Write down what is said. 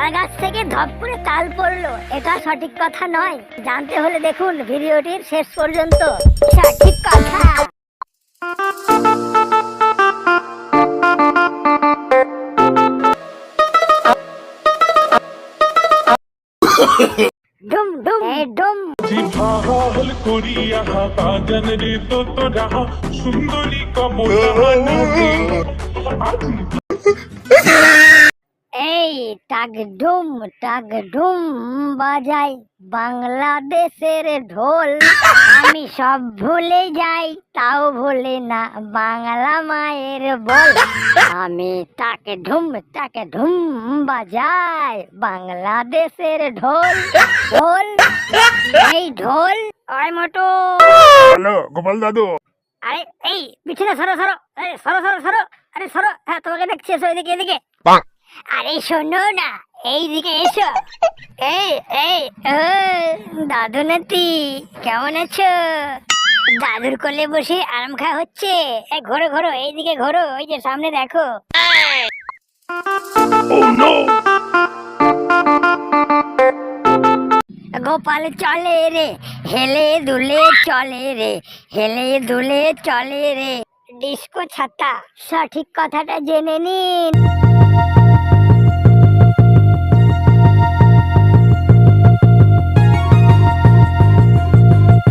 তাল গাছ থেকে ধপ করে তাল পড়ল। এটা সঠিক কথা নয়। জানতে হলে দেখুন ভিডিওটির শেষ পর্যন্ত। সঠিক কথা। ডুম ডুম। এ ডুম। জিভাল করিয়া বাজান রে তো তোরা সুন্দরী কমলা নামে আজি এই ডুম টাক ডুম বাজাই বাংলাদেশের ঢোল। আমি সব ভুলে যাই তাও ভুলে না বাংলা মায়ের বল। আমি তাকে ঢুম টাক ঢুম বাজাই বাংলাদেশের ঢোল। ঢোল? এই ঢোল? ওই মোটু। হ্যালো গোপাল দাদু। আরে এই পিছনে সরো সরো। আরে সরো সরো সরো। আরে সরো। হ্যাঁ তোমাকে দেখছি এসো এদিকে এদিকে। আরে শোনো না এইদিকে এসো। এই এই ও, দাদু নাতি কেমন আছো? দাদুর কোলে বসে আরাম খাওয়া হচ্ছে। এই ঘোরো ঘোরো এইদিকে ঘোরো ওই যে সামনে দেখো। গোপাল চলে রে হেলে দুলে চলে রে হেলে দুলে চলে রে। ডিস্কো ছাতা সঠিক কথাটা জেনে নিন।